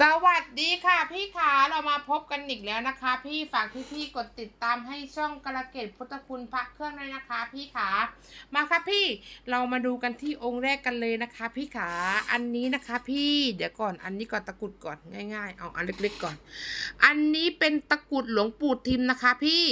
สวัสดีค่ะพี่ขาเรามาพบกันอีกแล้วนะคะ พี่ฝากพี่ๆกดติดตามให้ช่องกระเกตพุทธคุณพระเครื่องด้วยนะคะ พี่ขามาค่ะพี่เรามาดูกันที่องค์แรกกันเลยนะคะ พี่ขาอันนี้นะคะ พี่เดี๋ยวก่อนอันนี้ก่อนตะกรุดก่อนง่าย ๆ เอาอันเล็กๆก่อน อันนี้เป็นตะกรุดหลวงปู่ทิมนะคะ พี่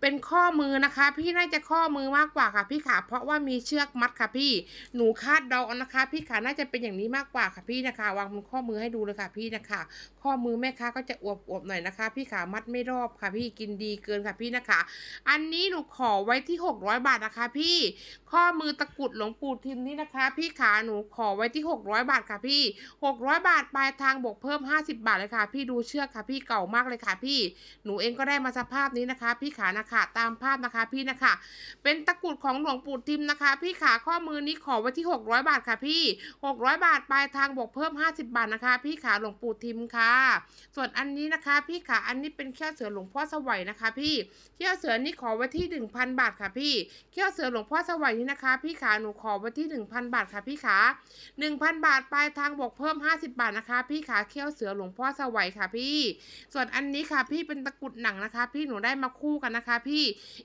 เป็นข้อมือนะคะ พี่น่าจะข้อมือมากกว่าค่ะพี่ขาเพราะว่ามีเชือกมัดค่ะพี่หนูคาดเดาเอานะคะ พี่ขาน่าจะเป็นอย่างนี้มากกว่าค่ะพี่นะคะ วางบนข้อมือให้ดูเลยค่ะพี่นะคะ ข้อมือแม่ค้าก็จะอวบๆหน่อยนะคะ พี่ขามัดไม่รอบค่ะ พี่กินดีเกินค่ะพี่นะคะ อันนี้หนูขอไว้ที่ 600 บาทนะคะ พี่ข้อมือตะกุดหลวงปู่ทิมนี่นะคะ พี่ขาหนูขอไว้ที่ 600 บาทค่ะพี่ 600 บาทปลายทางบวกเพิ่ม 50 บาทเลยค่ะ พี่ดูเชือกค่ะพี่เก่ามากเลยค่ะ พี่หนูเองก็ได้มาสภาพนี้นะคะ พี่ขานะคะตามภาพนะคะพี่นะคะ เป็นตะกรุดของหลวงปู่ทิมนะคะ พี่ขาข้อมือนี้ขอไว้ที่ 600 บาทค่ะพี่ 600 บาทปลายทางบวกเพิ่ม 50 บาทนะคะ พี่ขาหลวงปู่ทิมค่ะ ส่วนอันนี้นะคะ พี่ขาอันนี้เป็นเขี้ยวเสือหลวงพ่อสวัยนะคะ พี่เขี้ยวเสือนี่ขอไว้ที่ 1,000 บาทค่ะพี่เขี้ยวเสือหลวงพ่อสวัยนี่นะคะ พี่ขาหนูขอไว้ที่ 1,000 บาทค่ะพี่ขา1,000 บาทปลายทางบวกเพิ่ม 50 บาทนะคะ พี่ขาเขี้ยวเสือหลวงพ่อสวัยค่ะพี่ ส่วนอันนี้ค่ะ พี่เป็นตะกรุดหนังนะคะ พี่หนูได้มาคู่กันนะคะพี่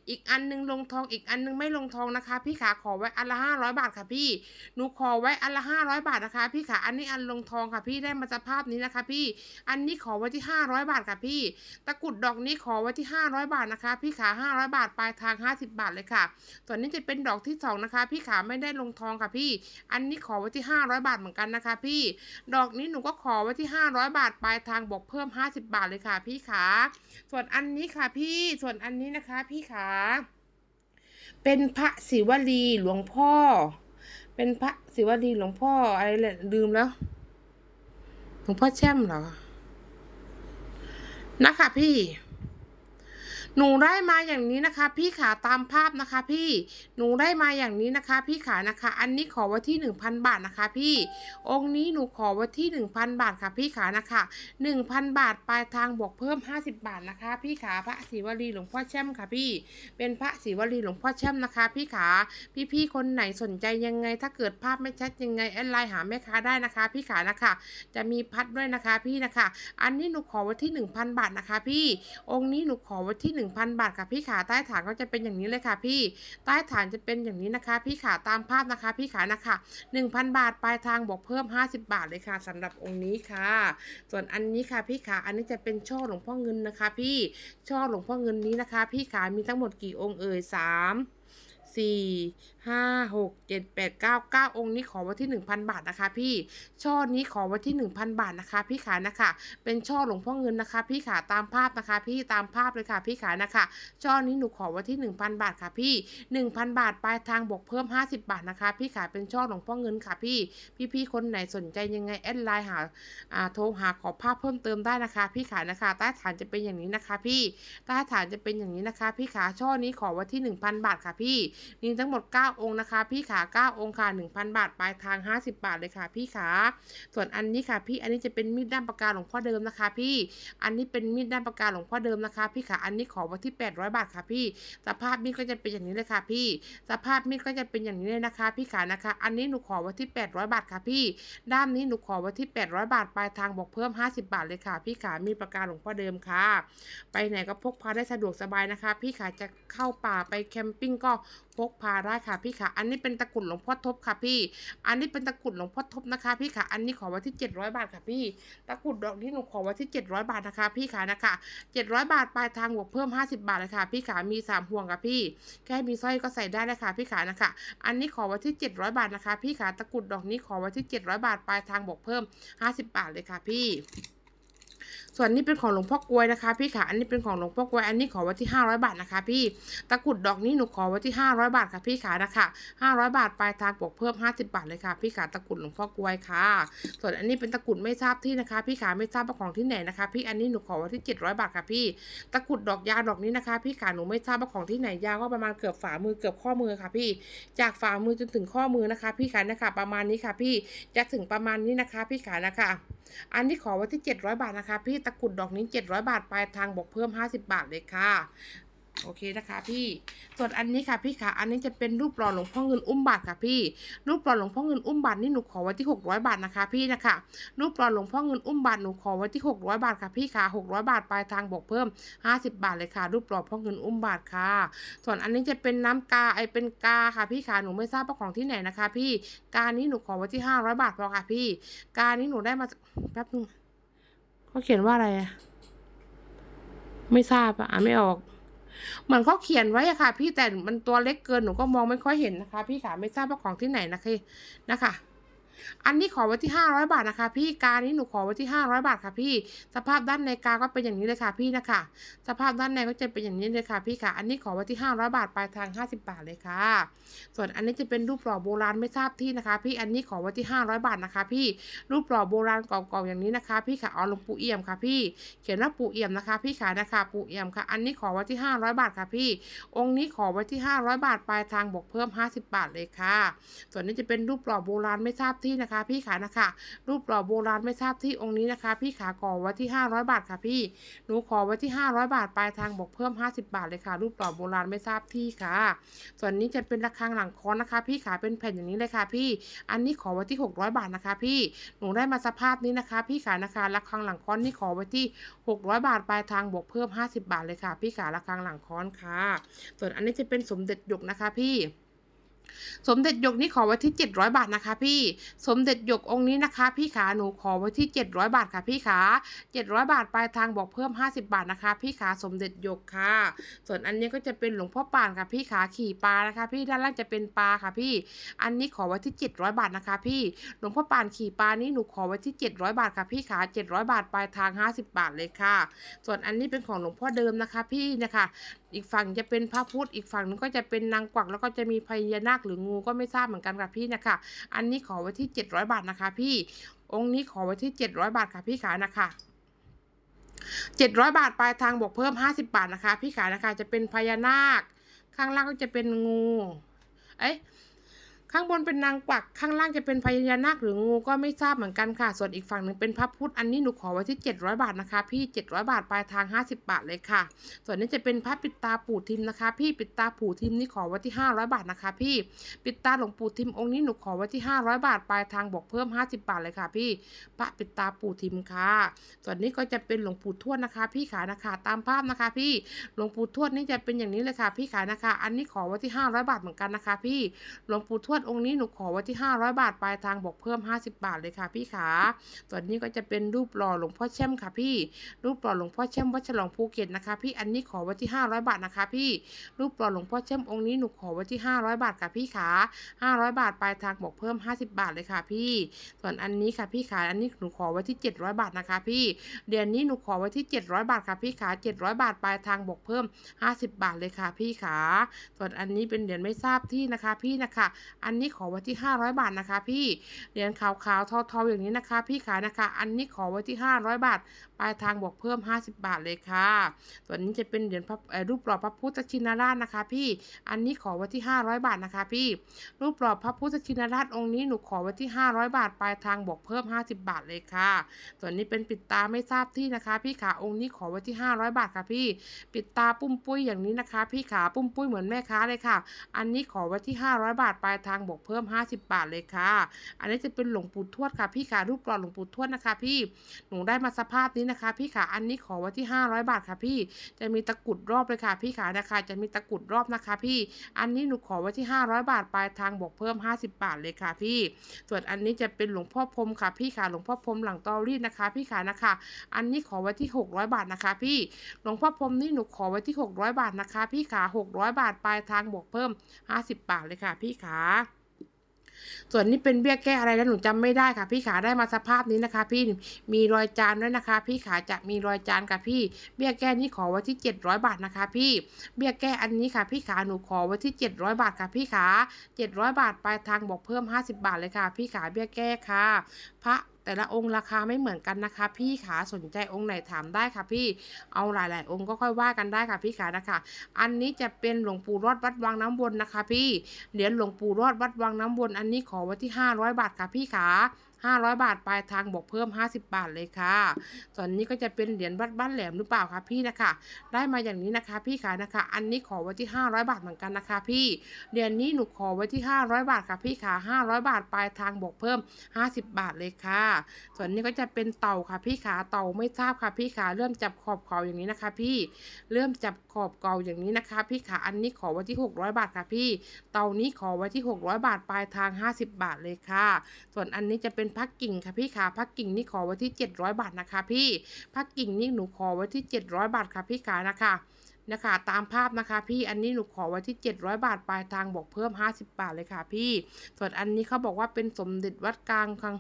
อีกอันนึงลงทองอีกอันนึงไม่ลงทองนะคะ พี่ขาขอไว้อันละ500บาทค่ะพี่หนูขอไว้อันละ500บาทนะคะ พี่ขาอันนี้อันลงทองค่ะพี่ได้มาสภาพนี้นะคะ พี่ อันนี้ขอไว้ที่500บาทค่ะพี่ ตะกรุดดอกนี้ขอไว้ที่500บาทนะคะ พี่ขา500บาทปลายทาง50บบาทเลยค่ะส่วนนี้จะเป็นดอกที่สองนะคะ พี่ขาไม่ได้ลงทองค่ะพี่ อันนี้ขอไว้ที่500บาทเหมือนกันนะคะ พี่ ดอกนี้หนูก็ขอไว้ที่500บาทปลายทางบวกเพิ่ม50บาทเลยค่ะ พี่ขาส่วนอันนี้ค่ะพี่ส่วนอันนี้นะคะคะพี่ขา เป็นพระศิวลีหลวงพ่อ เป็นพระศิวลีหลวงพ่ออะไรเลยลืมแล้ว หลวงพ่อแช่มเหรอ นะคะพี่ หนูได้มาอย่างนี้นะคะ พี่ขาตามภาพนะคะ พี่หนูได้มาอย่างนี้นะคะ พี่ขานะคะ อันนี้ขอไว้ที่หนึ่งพันบาทนะคะ พี่ องค์นี้หนูขอไว้ที่หนึ่งพันบาทค่ะ พี่ขานะคะหนึ่งพันบาทปลายทางบวกเพิ่มห้าสิบบาทนะคะ พี่ขาพระศิวลีหลวงพ่อแช่มค่ะ พี่ เป็นพระศิวลีหลวงพ่อแช่มนะคะ พี่ขาพี่ๆคนไหนสนใจยังไง ถ้าเกิดภาพไม่ชัดยังไงแอดไลน์หาแม่ค้าได้นะคะ พี่ขานะคะ จะมีพัดด้วยนะคะ พี่นะคะ อันนี้หนูขอไว้ที่หนึ่งพันบาทนะคะ พี่ องค์นี้หนูขอไว้ที่หนึ่งพันบาทค่ะพี่ขาใต้ฐานก็จะเป็นอย่างนี้เลยค่ะพี่ใต้ฐานจะเป็นอย่างนี้นะคะ พี่ขาตามภาพนะคะ พี่ขานะคะหนึ่งพันบาทปลายทางบวกเพิ่มห้าสิบาทเลยค่ะสำหรับองค์นี้ค่ะ ส่วนอันนี้ค่ะพี่ขาอันนี้จะเป็นช่อหลวงพ่อเงินนะคะ พี่ช่อหลวงพ่อเงินนี้นะคะ พี่ขามีทั้งหมดกี่องค์เอ่ยสาม สี่ห้าหกเจ็ดแปดเก้าเก้าองค์นี้ขอไว้ที่หนึ่งพันบาทนะคะพี่ช่อนี้ขอไว้ที่หนึ่งพันบาทนะคะพี่ขานะคะ เป็นช่อหลวงพ่อเงินนะคะ พี่ขาตามภาพนะคะ พี่ตามภาพเลยค่ะพี่ขานะคะ ช่อนี้หนูขอไว้ที่หนึ่งพันบาทค่ะพี่หนึ่งพันบาทปลายทางบวกเพิ่มห้าสิบาทนะคะ พี่ขาเป็นช่อหลวงพ่อเงินค่ะพี่พี่ๆคนไหนสนใจยังไงแอดไลน์หาอ่าโทรหาขอภาพเพิ่มเติมได้นะคะ พี่ขานะคะ ใต้ฐานจะเป็นอย่างนี้นะคะ พี่ใต้ฐานจะเป็นอย่างนี้นะคะ พี่ขาช่อนี้ขอไว้ที่หนึ่งพันบาทค่ะพี่มีทั้งหมดเก้าองค์นะคะ พี่ขาเก้าองค์ค่ะหนึ่งพันบาท ปลายทางห้าสิบบาทเลยค่ะ พี่ขา ส่วนอันนี้ค่ะ พี่ อันนี้จะเป็นมีดด้ามปากกาหลวงพ่อเดิมนะคะ พี่ อันนี้เป็นมีดด้ามปากกาหลวงพ่อเดิมนะคะ พี่ขา อันนี้ขอไว้ที่แปดร้อยบาทค่ะ พี่ สภาพมีดก็จะเป็นอย่างนี้เลยค่ะ พี่ สภาพมีดก็จะเป็นอย่างนี้เลยนะคะ พี่ขา นะคะ อันนี้หนูขอไว้ที่แปดร้อยบาทค่ะ พี่ ด้ามนี้หนูขอไว้ที่แปดร้อยบาท ปลายทางบอกเพิ่มห้าสิบาทเลยค่ะ พี่ขา มีดปากกาหลวงพ่อเดิมค่ะ ไปไหนก็พกพาได้สะดวกสบายนะคะ พี่ขาจะเข้าป่าไปแคมปิ้งก็ พกพาได้ค่ะพี่ขาอันนี้เป็นตะกุดหลวงพ่อทบค่ะพี่ อันนี้เป็นตะกุดหลวงพ่อทบนะคะ พี่ขาอันนี้ขอไว้ที่ 700 บาทค่ะพี่ ตะกุดดอกนี้หนูขอไว้ที่ 700 บาทนะคะ พี่ขานะคะ 700 บาทปลายทางบวกเพิ่ม 50 บาทเลยค่ะ พี่ขามีสามห่วงค่ะพี่ แค่มีสร้อยก็ใส่ได้เลยค่ะ พี่ขานะคะ อันนี้ขอไว้ที่ 700 บาทนะคะ พี่ขาตะกุดดอกนี้ขอไว้ที่ 700 บาทปลายทางบวกเพิ่ม 50 บาทเลยค่ะพี่ ส่วนนี้เป็นของหลวงพ่อกลวยนะคะพี่ขาอันนี้เป็นของหลวงพ่อกลวย อันนี้ขอไว้ที่ 500 บาทนะคะ พี่ ตะกรุดดอกนี้หนูขอไว้ที่ 500 บาทค่ะพี่ขานะคะ500 บาทปลายทางบวกเพิ่ม 50 บาทเลยค่ะ พี่ขาตะกรุดหลวงพ่อกลวยค่ะ ส่วนอันนี้เป็นตะกรุดไม่ทราบที่นะคะ พี่ขาไม่ทราบว่าของที่ไหนนะคะ พี่ อันนี้หนูขอไว้ที่ 700 บาทค่ะพี่ ตะกรุดดอกยาวดอกนี้นะคะ พี่ขาหนูไม่ทราบว่าของที่ไหนยาวก็ประมาณเกือบฝ่ามือเกือบข้อมือค่ะ พี่ จากฝ่ามือจนถึงข้อมือนะคะ พี่ขานะคะ ประมาณนี้ค่ะ พี่จะถึงประมาณนี้นะคะ พี่ขานะคะ อันที่ขอไว้ที่ 700 บาทนะคะ พี่ตะกรุดดอกนี้ 700 บาทปลายทางบวกเพิ่ม 50 บาทเลยค่ะ โอเคนะคะพี่ส่วนอันนี้ค่ะพี่ขาอันนี้จะเป็นรูปหล่อหลวงพ่อเงินอุ้มบาทค่ะพี่ รูปหล่อหลวงพ่อเงินอุ้มบาทนี่หนูขอไว้ที่ 600 บาทนะคะพี่นะคะ รูปหล่อหลวงพ่อเงินอุ้มบาทหนูขอไว้ที่ 600 บาทค่ะพี่ค่ะ 600 บาทปลายทางบวกเพิ่ม 50 บาทเลยค่ะ รูปหล่อพ่อเงินอุ้มบาทค่ะ ส่วนอันนี้จะเป็นน้ำกาไอเป็นกาค่ะพี่ขาหนูไม่ทราบว่าของที่ไหนนะคะ พี่กานี้หนูขอไว้ที่ 500 บาทพอค่ะพี่ กานี้หนูได้มาแป๊บนึงเขาเขียนว่าอะไรอะไม่ทราบอะอ่านไม่ออก เหมือนเขาเขียนไว้อะค่ะ พี่แต่มันตัวเล็กเกินหนูก็มองไม่ค่อยเห็นนะคะ พี่ขาไม่ทราบว่าของที่ไหนนะคะนะคะ อันนี้ขอไว้ที่ห้าร้อยบาทนะคะ พี่กานี้หนูขอไว้ที่ห้าร้อยบาทค่ะพี่ สภาพด้านในกาก็เป็นอย่างนี้เลยค่ะพี่นะคะ สภาพด้านในก็จะเป็นอย่างนี้เลยค่ะพี่ค่ะ อันนี้ขอไว้ที่ห้าร้อยบาทปลายทางห้าสิบาทเลยค่ะ ส่วนอันนี้จะเป็นรูปหล่อโบราณไม่ทราบที่นะคะ พี่ อันนี้ขอไว้ที่ห้าร้อยบาทนะคะ พี่ รูปหล่อโบราณเก่าๆอย่างนี้นะคะ พี่ค่ะเอาหลวงปู่เอี่ยมค่ะพี่ เขียนว่าปู่เอี่ยมนะคะ พี่ขานะคะ ปู่เอี่ยมค่ะ อันนี้ขอไว้ที่ห้าร้อยบาทค่ะพี่ องค์นี้ขอไว้ที่ห้าร้อยบาทปลายทางบวกเพิ่มห้าสิบาทเลยค่ะ ส่วนนี้จะเป็นรูปหล่อโบราณไม่ทราบที่นะคะพี่ขานะคะ รูปหล่อโบราณไม่ทราบที่องค์นี้นะคะ พี่ขาขอไว้ที่ห้าร้อยบาทค่ะพี่หนูขอไว้ที่ห้าร้อยบาทปลายทางบวกเพิ่มห้าสิบาทเลยค่ะ รูปหล่อโบราณไม่ทราบที่ค่ะ ส่วนนี้จะเป็นระฆังหลังค้อนนะคะ พี่ขาเป็นแผ่นอย่างนี้เลยค่ะพี่ อันนี้ขอไว้ที่หกร้อยบาทนะคะ พี่หนูได้มาสภาพนี้นะคะ พี่ขานะคะระฆังหลังค้อนนี่ขอไว้ที่หกร้อยบาทปลายทางบวกเพิ่มห้าสิบาทเลยค่ะ พี่ขาระฆังหลังค้อนค่ะ ส่วนอันนี้จะเป็นสมเด็จหยกนะคะพี่ สมเด็จหยกนี่ขอไว้ที่ 700 บาทนะคะ พี่ สมเด็จหยกองค์นี้นะคะ พี่ขาหนูขอไว้ที่ 700 บาทค่ะพี่ขา 700 บาทปลายทางบอกเพิ่ม 50 บาทนะคะ พี่ขาสมเด็จหยกค่ะ ส่วนอันนี้ก็จะเป็นหลวงพ่อป่านค่ะพี่ขาขี่ปลานะคะ พี่ด้านล่างจะเป็นปลาค่ะพี่ อันนี้ขอไว้ที่ 700 บาทนะคะ พี่ หลวงพ่อป่านขี่ปลานี่หนูขอไว้ที่ 700 บาทค่ะพี่ขา 700 บาทปลายทาง 50 บาทเลยค่ะ ส่วนอันนี้เป็นของหลวงพ่อเดิมนะคะ พี่นะคะ อีกฝั่งจะเป็นพระพุทธ อีกฝั่งนึงก็จะเป็นนางกวักแล้วก็จะมีพญานาคหรืองูก็ไม่ทราบเหมือนกันค่ะพี่นะคะ อันนี้ขอไว้ที่ 700 บาทนะคะ พี่ องค์นี้ขอไว้ที่ 700 บาทค่ะพี่ขานะคะ700 บาทปลายทางบวกเพิ่ม 50 บาทนะคะ พี่ขานะคะจะเป็นพญานาค ข้างล่างก็จะเป็นงู เอ๊ะ ข้างบนเป็นนางกวัก ข้างล่างจะเป็นพญานาคหรืองูก็ไม่ทราบเหมือนกันค่ะ ส่วนอีกฝั่งหนึ่งเป็นพระพุทธ อันนี้หนูขอไว้ที่ 700 บาทนะคะ พี่ 700 บาทปลายทาง 50 บาทเลยค่ะ ส่วนนี้จะเป็นพระปิดตาปู่ทิมนะคะ พี่ปิดตาปู่ทิมนี่ขอไว้ที่ 500 บาทนะคะ พี่ ปิดตาหลวงปู่ทิมองค์นี้หนูขอไว้ที่ 500 บาทปลายทางบวกเพิ่ม 50 บาทเลยค่ะ พี่ พระปิดตาปู่ทิมค่ะ ส่วนนี้ก็จะเป็นหลวงปู่ทวดนะคะ พี่ขานะคะ ตามภาพนะคะ พี่ หลวงปู่ทวดนี่จะเป็นอย่างนี้เลยค่ะ พี่ขานะคะ อันนี้ขอไว้ที่ 500 บาทเหมือนกันนะคะ พี่ หลวงปู่ทวดองค์นี้หนูขอไว้ที่ 500 บาทปลายทางบวกเพิ่ม 50 บาทเลยค่ะพี่ขาส่วนนี้ก็จะเป็นรูปหล่อหลวงพ่อแช่มค่ะพี่ รูปหล่อหลวงพ่อแช่มวัดฉลองภูเก็ตนะคะ พี่อันนี้ขอไว้ที่ 500 บาทนะคะ พี่รูปหล่อหลวงพ่อแช่มองค์นี้หนูขอไว้ที่ 500 บาทค่ะพี่ขา500 บาทปลายทางบวกเพิ่ม 50 บาทเลยค่ะพี่ ส่วนอันนี้ค่ะพี่ขาอันนี้หนูขอไว้ที่ 700 บาทนะคะ พี่ เดือนนี้หนูขอไว้ที่ 700 บาทค่ะพี่ขา700 บาทปลายทางบวกเพิ่ม 50 บาทเลยค่ะพี่ขาส่วนอันนี้เป็นเหรียญไม่ทราบที่นะคะ พี่นะคะอันนี้ขอไว้ที่ 500 บาทนะคะ พี่เหรียญขาวๆทาๆอย่างนี้นะคะ พี่ขานะคะ อันนี้ขอไว้ที่ 500 บาท ปลายทางบวกเพิ่ม 50 บาทเลยค่ะส่วนนี้จะเป็นเหรียญรูปหล่อพระพุทธชินราชนะคะ พี่อันนี้ขอไว้ที่ 500 บาทนะคะ พี่ รูปหล่อพระพุทธชินราชองค์นี้หนูขอไว้ที่ 500 บาท ปลายทางบวกเพิ่ม 50 บาทเลยค่ะส่วนนี้เป็นปิดตาไม่ทราบที่นะคะ พี่ขาองค์นี้ขอไว้ที่ 500 บาทค่ะ พี่ ปิดตาปุ้มปุ้ยอย่างนี้นะคะ พี่ขาปุ้มปุ้ยเหมือนแม่ค้าเลยค่ะ อันนี้ขอไว้ที่ 500 บาทปลายทางางบวกเพิ่ม 50 บาทเลยค่ะ อันนี้จะเป็นหลวงปู่ทวดค่ะพี่ขารูปหล่อหลวงปู่ทวดนะคะ พี่หนูได้มาสภาพนี้นะคะ พี่ขาอันนี้ขอไว้ที่ 500 บาทค่ะพี่จะมีตะกุดรอบเลยค่ะ พี่ขานะคะ จะมีตะกุดรอบนะคะ พี่ อันนี้หนูขอไว้ที่ 500 บาทปลายทางบวกเพิ่ม 50 บาทเลยค่ะ พี่ ส่วนอันนี้จะเป็นหลวงพ่อพรมค่ะ พี่ขาหลวงพ่อพรมหลังตอรี่นะคะ พี่ขานะคะ อันนี้ขอไว้ที่ 600 บาทนะคะ พี่หลวงพ่อพรมนี่หนูขอไว้ที่ 600 บาทนะคะ พี่ขา600 บาทปลายทางบวกเพิ่ม 50 บาทเลยค่ะ พี่ขา ส่วนนี้เป็นเบี้ยแก้อะไรแล้วหนูจำไม่ได้ค่ะ พี่ขาได้มาสภาพนี้นะคะ พี่มีรอยจานด้วยนะคะ พี่ขาจะมีรอยจานค่ะพี่ เบี้ยแก้นี้ขอไว้ที่ 700 บาทนะคะ พี่ เบี้ยแก้อันนี้ค่ะ พี่ขาหนูขอไว้ที่ 700 บาทค่ะ พี่ขา700 บาทปลายทางบอกเพิ่ม 50 บาทเลยค่ะ พี่ขาเบี้ยแก้ค่ะ พระ แต่ละองค์ราคาไม่เหมือนกันนะคะ พี่ขาสนใจองค์ไหนถามได้ค่ะพี่เอาหลาย ๆ องค์ก็ค่อยว่ากันได้ค่ะพี่ขานะคะ อันนี้จะเป็นหลวงปู่รอดวัดวังน้ำวนนะคะ พี่เหรียญหลวงปู่รอดวัดวังน้ำวนอันนี้ขอไว้ที่ 500 บาทค่ะพี่ขา500 บาทปลายทางบวกเพิ่ม 50 บาทเลยค่ะ ส่วนนี้ก็จะเป็นเหรียญวัดบ้านแหลมหรือเปล่าคะพี่นะคะ ได้มาอย่างนี้นะคะ พี่ขานะคะ อันนี้ขอไว้ที่ 500 บาทเหมือนกันนะคะ พี่เหรียญนี้หนูขอไว้ที่ 500 บาทค่ะพี่ขา500 บาทปลายทางบวกเพิ่ม 50 บาทเลยค่ะ ส่วนนี้ก็จะเป็นเต่าค่ะพี่ขาเต่าไม่ทราบค่ะพี่ขาเริ่มจับขอบเขาอย่างนี้นะคะ พี่เริ่มจับขอบเก่าอย่างนี้นะคะ พี่ขาอันนี้ขอไว้ที่ 600 บาทค่ะพี่ เต่านี้ขอไว้ที่ 600 บาทปลายทาง 50 บาทเลยค่ะ ส่วนอันนี้จะเป็นพักกิ่งค่ะพี่ขาพักกิ่งนี่ขอไว้ที่ 700 บาทนะคะ พี่พักกิ่งนี่หนูขอไว้ที่ 700 บาทค่ะพี่ขานะคะนะคะตามภาพนะคะพี่อันนี้หนูขอไว้ที่ 700 บาทปลายทางบอกเพิ่ม 50 บาทเลยค่ะพี่ ส่วนอันนี้เขาบอกว่าเป็นสมเด็จวัดกลางคลอง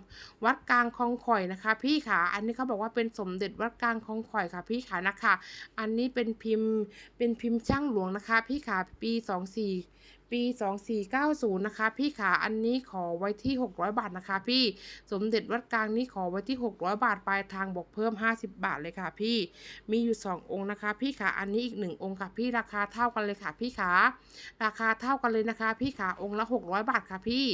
วัดกลางคลองข่อยนะคะ พี่ขาอันนี้เขาบอกว่าเป็นสมเด็จวัดกลางคลองข่อยค่ะ พี่ขานะคะ อันนี้เป็นพิมพ์เป็นพิมพ์ช่างหลวงนะคะ พี่ขาปี 24 ปี 2490 นะคะ พี่ขาอันนี้ขอไว้ที่ 600 บาทนะคะ พี่สมเด็จวัดกลางนี้ขอไว้ที่ 600 บาทปลายทางบอกเพิ่ม 50 บาทเลยค่ะ พี่มีอยู่ 2 องค์นะคะ พี่ขาอันนี้อีก 1 องค์ค่ะพี่ราคาเท่ากันเลยค่ะ พี่ขาราคาเท่ากันเลยนะคะ พี่ขาองค์ละ 600 บาทค่ะ พี่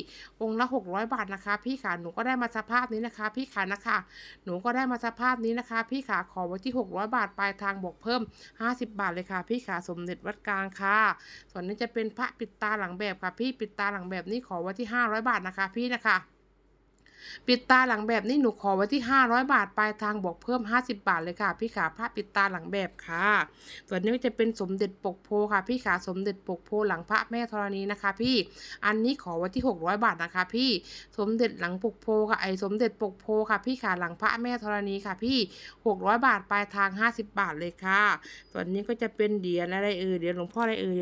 องค์ละ 600 บาทนะคะ พี่ขาหนูก็ได้มาสภาพนี้นะคะ พี่ขานะคะ หนูก็ได้มาสภาพนี้นะคะ พี่ขาขอไว้ที่ 600 บาทปลายทางบวกเพิ่ม 50 บาทเลยค่ะ พี่ขาสมเด็จวัดกลางค่ะ ส่วนนี้จะเป็นพระปิดตาาหลังแบบค่ะพี่ปิดตาหลังแบบนี้ขอไว้ที่ 500 บาทนะคะพี่นะคะปิดตาหลังแบบนี้หนูขอไว้ที่ 500 บาทปลายทางบวกเพิ่ม 50 บาทเลยค่ะ พี่ขาพระปิดตาหลังแบบค่ะส่วนนี้จะเป็นสมเด็จปกโพค่ะ พี่ขาสมเด็จปกโพหลังพระแม่ธรณีนะคะ พี่อันนี้ขอไว้ที่ 600 บาทนะคะ พี่สมเด็จหลังปกโพค่ะไอสมเด็จปกโพค่ะ พี่ขาหลังพระแม่ธรณีค่ะ พี่ 600 บาทปลายทาง 50 บาทเลยค่ะ ส่วนนี้ก็จะเป็นเหรียญอะไรเอ่ยเหรียญหลวงพ่ออะไรเอ่ย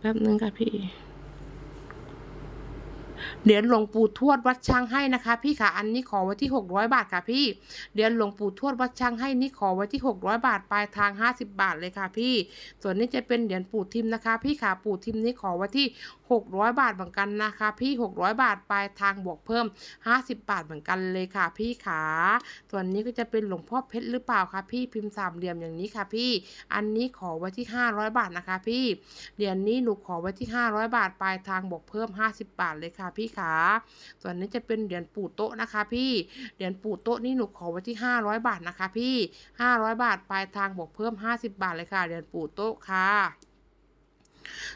แป๊บนึงค่ะพี่เหรียญหลวงปู่ทวดวัดช้างให้นะคะ พี่ค่ะอันนี้ขอไว้ที่หกร้อยบาทค่ะพี่เหรียญหลวงปู่ทวดวัดช้างให้นี่ขอไว้ที่หกร้อยบาทปลายทางห้าสิบาทเลยค่ะพี่ ส่วนนี้จะเป็นเหรียญปู่ทิมนะคะ พี่ค่ะปู่ทิมนี่ขอไว้ที่ 600 บาทเหมือนกันนะคะ พี่ 600 บาทปลายทางบวกเพิ่ม 50 บาทเหมือนกันเลยค่ะ พี่ขาส่วนนี้ก็จะเป็นหลวงพ่อเพชรหรือเปล่าคะพี่พิมพ์สามเหลี่ยมอย่างนี้ค่ะพี่ อันนี้ขอไว้ที่ 500 บาทนะคะ พี่เหรียญนี้หนูขอไว้ที่ 500 บาทปลายทางบวกเพิ่ม 50 บาทเลยค่ะ พี่ขาส่วนนี้จะเป็นเหรียญปู่โต๊ะนะคะ พี่เหรียญปู่โต๊ะนี่หนูขอไว้ที่ 500 บาทนะคะ พี่ 500 บาทปลายทางบวกเพิ่ม 50 บาทเลยค่ะเหรียญปู่โต๊ะค่ะ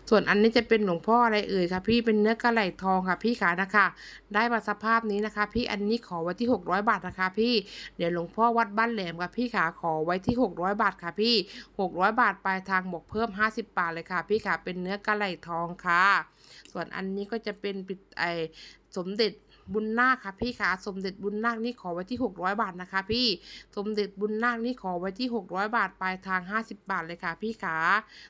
ส่วนอันนี้จะเป็นหลวงพ่ออะไรเอ่ยคะพี่เป็นเนื้อกระไหลทองค่ะ พี่ขานะคะ ได้มาสภาพนี้นะคะ พี่อันนี้ขอไว้ที่ 600 บาทนะคะ พี่เดี๋ยวหลวงพ่อวัดบ้านแหลมค่ะพี่ขาขอไว้ที่ 600 บาทค่ะพี่ 600 บาทปลายทางบอกเพิ่ม 50 บาทเลยค่ะ พี่ขาเป็นเนื้อกระไหลทองค่ะ ส่วนอันนี้ก็จะเป็นปิดไอสมเด็จ บุญนาคค่ะพี่ขาสมเด็จบุญนาคนี่ขอไว้ที่ 600 บาทนะคะ พี่สมเด็จบุญนาคนี่ขอไว้ที่ 600 บาทปลายทาง 50 บาทเลยค่ะ พี่ขา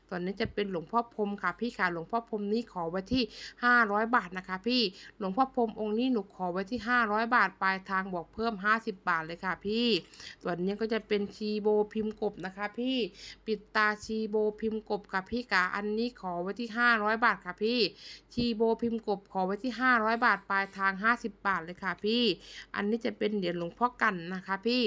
ส่วนนี้จะเป็นหลวงพ่อพรมค่ะ พี่ขาหลวงพ่อพรมนี่ขอไว้ที่ 500 บาทนะคะ พี่หลวงพ่อพรมองค์นี้หนูขอไว้ที่ 500 บาทปลายทางบวกเพิ่ม 50 บาทเลยค่ะ พี่ส่วนนี้ก็จะเป็นชีโบพิมพ์กบนะคะ พี่ปิดตาชีโบพิมพ์กบค่ะพี่ขาอันนี้ขอไว้ที่ 500 บาทค่ะพี่ชีโบพิมพ์กบขอไว้ที่ 500 บาทปลายทาง 50บาทเลยค่ะพี่ อันนี้จะเป็นเหรียญหลวงพ่อกันนะคะพี่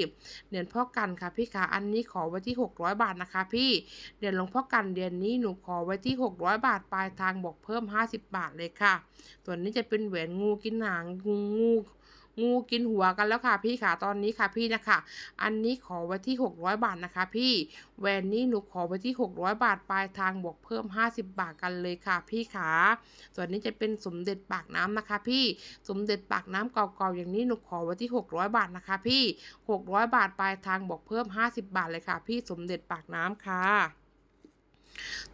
เหรียญพ่อกันค่ะพี่คะอันนี้ขอไว้ที่600บาทนะคะพี่เหรียญหลวงพ่อกันเหรียญนี้หนูขอไว้ที่600บาทปลายทางบอกเพิ่ม50บาทเลยค่ะ ส่วนนี้จะเป็นแหวนงูกินหางงู งูกินหัวกันแล้วค่ะพี่ขาตอนนี้ค่ะพี่นะคะ อันนี้ขอไว้ที่ 600 บาทนะคะ พี่แหวนนี้หนูขอไว้ที่ 600 บาทปลายทางบวกเพิ่ม 50 บาทกันเลยค่ะ พี่ขาส่วนนี้จะเป็นสมเด็จปากน้ำนะคะ พี่สมเด็จปากน้ำเก่าๆอย่างนี้หนูขอไว้ที่ 600 บาทนะคะ พี่ 600 บาทปลายทางบวกเพิ่ม 50 บาทเลยค่ะ พี่สมเด็จปากน้ำค่ะ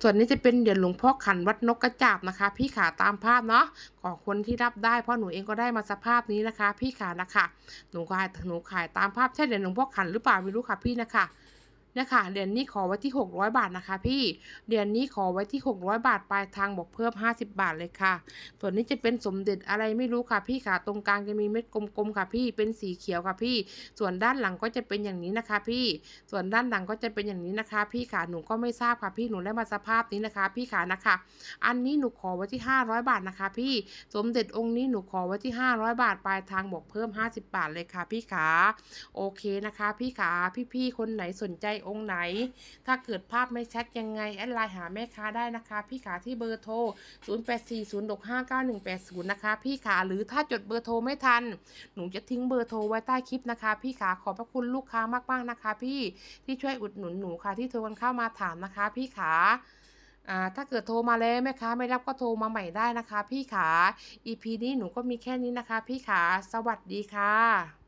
ส่วนนี้จะเป็นเหรียญหลวงพ่อขันวัดนกกระจาบนะคะ พี่ขาตามภาพเนาะของคนที่รับได้เพราะหนูเองก็ได้มาสภาพนี้นะคะ พี่ขานะคะหนูขายหนูขายตามภาพใช่เหรียญหลวงพ่อขันหรือเปล่าไม่รู้ค่ะพี่นะคะ นี่ยค่ะเหรียญนี้ขอไว้ที่ 600 บาทนะคะ พี่เหรียญนี้ขอไว้ที่ 600 บาทปลายทางบอกเพิ่ม 50 บาทเลยค่ะ ส่วนนี้จะเป็นสมเด็จอะไรไม่รู้ค่ะพี่ขาตรงกลางจะมีเม็ดกลมๆค่ะพี่เป็นสีเขียวค่ะพี่ ส่วนด้านหลังก็จะเป็นอย่างนี้นะคะ พี่ ส่วนด้านหลังก็จะเป็นอย่างนี้นะคะ พี่ขาหนูก็ไม่ทราบค่ะพี่หนูได้มาสภาพนี้นะคะ พี่ขานะคะ อันนี้หนูขอไว้ที่ 500 บาทนะคะ พี่สมเด็จองค์นี้หนูขอไว้ที่ 500 บาทปลายทางบอกเพิ่ม 50 บาทเลยค่ะ พี่ขาโอเคนะคะ พี่ขาพี่ๆคนไหนสนใจองค์ไหน ถ้าเกิดภาพไม่ชัดยังไง แอดไลน์หาแม่ค้าได้นะคะ พี่ขาที่เบอร์โทร 0840659180 นะคะ พี่ขาหรือถ้าจดเบอร์โทรไม่ทัน หนูจะทิ้งเบอร์โทรไว้ใต้คลิปนะคะ พี่ขาขอบพระคุณลูกค้ามากๆนะคะ พี่ที่ช่วยอุดหนุนหนูค่ะที่โทรกันเข้ามาถามนะคะ พี่ขาถ้าเกิดโทรมาแล้วแม่ค้าไม่รับก็โทรมาใหม่ได้นะคะ พี่ขา EP นี้หนูก็มีแค่นี้นะคะ พี่ขา สวัสดีค่ะ